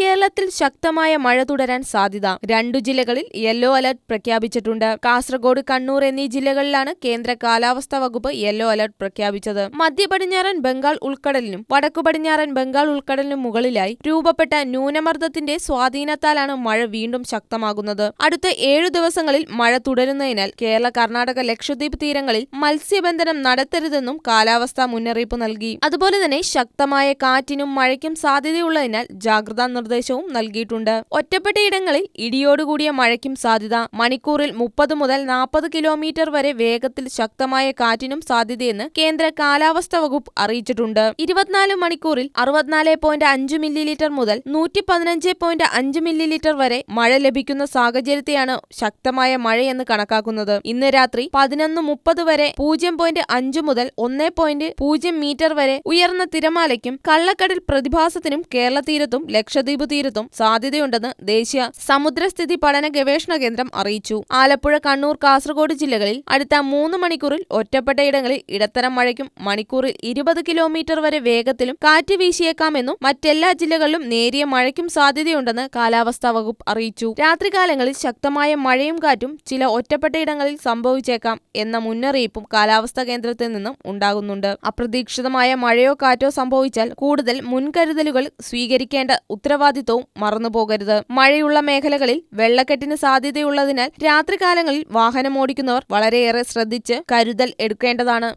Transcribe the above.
കേരളത്തിൽ ശക്തമായ മഴ തുടരാൻ സാധ്യത. രണ്ടു ജില്ലകളിൽ യെല്ലോ അലർട്ട് പ്രഖ്യാപിച്ചിട്ടുണ്ട്. കാസർഗോഡ് കണ്ണൂർ എന്നീ ജില്ലകളിലാണ് കേന്ദ്ര കാലാവസ്ഥാ വകുപ്പ് യെല്ലോ അലർട്ട് പ്രഖ്യാപിച്ചത്. മധ്യ പടിഞ്ഞാറൻ ബംഗാൾ ഉൾക്കടലിനും വടക്കു പടിഞ്ഞാറൻ ബംഗാൾ ഉൾക്കടലിനും മുകളിലായി രൂപപ്പെട്ട ന്യൂനമർദ്ദത്തിന്റെ സ്വാധീനത്താലാണ് മഴ വീണ്ടും ശക്തമാകുന്നത്. അടുത്ത ഏഴു ദിവസങ്ങളിൽ മഴ തുടരുന്നതിനാൽ കേരള കർണാടക ലക്ഷദ്വീപ് തീരങ്ങളിൽ മത്സ്യബന്ധനം നടത്തരുതെന്നും കാലാവസ്ഥാ മുന്നറിയിപ്പ് നൽകി. അതുപോലെ തന്നെ ശക്തമായ കാറ്റിനും മഴയ്ക്കും സാധ്യതയുള്ളതിനാൽ ജാഗ്രതാ നിർദ്ദേശവും നൽകിയിട്ടുണ്ട്. ഒറ്റപ്പെട്ടയിടങ്ങളിൽ ഇടിയോടുകൂടിയ മഴയ്ക്കും സാധ്യത. മണിക്കൂറിൽ മുപ്പത് മുതൽ നാൽപ്പത് കിലോമീറ്റർ വരെ വേഗത്തിൽ ശക്തമായ കാറ്റിനും സാധ്യതയെന്ന് കേന്ദ്ര കാലാവസ്ഥാ വകുപ്പ് അറിയിച്ചിട്ടുണ്ട്. ഇരുപത്തിനാല് മണിക്കൂറിൽ അറുപത്തിനാല് പോയിന്റ് അഞ്ച് മില്ലി ലിറ്റർ മുതൽ നൂറ്റി പതിനഞ്ച് പോയിന്റ് അഞ്ച് മില്ലി ലിറ്റർ വരെ മഴ ലഭിക്കുന്ന സാഹചര്യത്തെയാണ് ശക്തമായ മഴയെന്ന് കണക്കാക്കുന്നത്. ഇന്ന് രാത്രി പതിനൊന്ന് മുപ്പത് വരെ പൂജ്യം പോയിന്റ് അഞ്ച് മുതൽ ഒന്ന് പോയിന്റ് പൂജ്യം മീറ്റർ വരെ ഉയർന്ന തിരമാലയ്ക്കും കള്ളക്കടൽ പ്രതിഭാസത്തിനും കേരള തീരത്തും ലക്ഷദ്വീപ് തീരത്തും സാധ്യതയുണ്ടെന്ന് ദേശീയ സമുദ്രസ്ഥിതി പഠന ഗവേഷണ കേന്ദ്രം അറിയിച്ചു. ആലപ്പുഴ കണ്ണൂർ കാസർഗോഡ് ജില്ലകളിൽ അടുത്ത മൂന്ന് മണിക്കൂറിൽ ഒറ്റപ്പെട്ട ഇടങ്ങളിൽ ഇടത്തരം മഴയ്ക്കും മണിക്കൂറിൽ ഇരുപത് കിലോമീറ്റർ വരെ വേഗത്തിലും കാറ്റ് വീശിയേക്കാമെന്നും മറ്റെല്ലാ ജില്ലകളിലും നേരിയ മഴയ്ക്കും സാധ്യതയുണ്ടെന്ന് കാലാവസ്ഥാ വകുപ്പ് അറിയിച്ചു. രാത്രികാലങ്ങളിൽ ശക്തമായ മഴയും കാറ്റും ചില ഒറ്റപ്പെട്ട ഇടങ്ങളിൽ സംഭവിച്ചേക്കാം എന്ന മുന്നറിയിപ്പും കാലാവസ്ഥാ കേന്ദ്രത്തിൽ നിന്നും ഉണ്ടാകുന്നുണ്ട്. അപ്രതീക്ഷിതമായ മഴയോ കാറ്റോ സംഭവിച്ചാൽ കൂടുതൽ മുൻകരുതലുകൾ സ്വീകരിക്കേണ്ട ഉത്തരവാദിത്വവും മറന്നുപോകരുത്. മഴയുള്ള മേഖലകളിൽ വെള്ളക്കെട്ടിന് സാധ്യതയുള്ളതിനാൽ രാത്രികാലങ്ങളിൽ വാഹനമോടിക്കുന്നവർ വളരെയേറെ ശ്രദ്ധിച്ച് കരുതൽ എടുക്കേണ്ടതാണ്.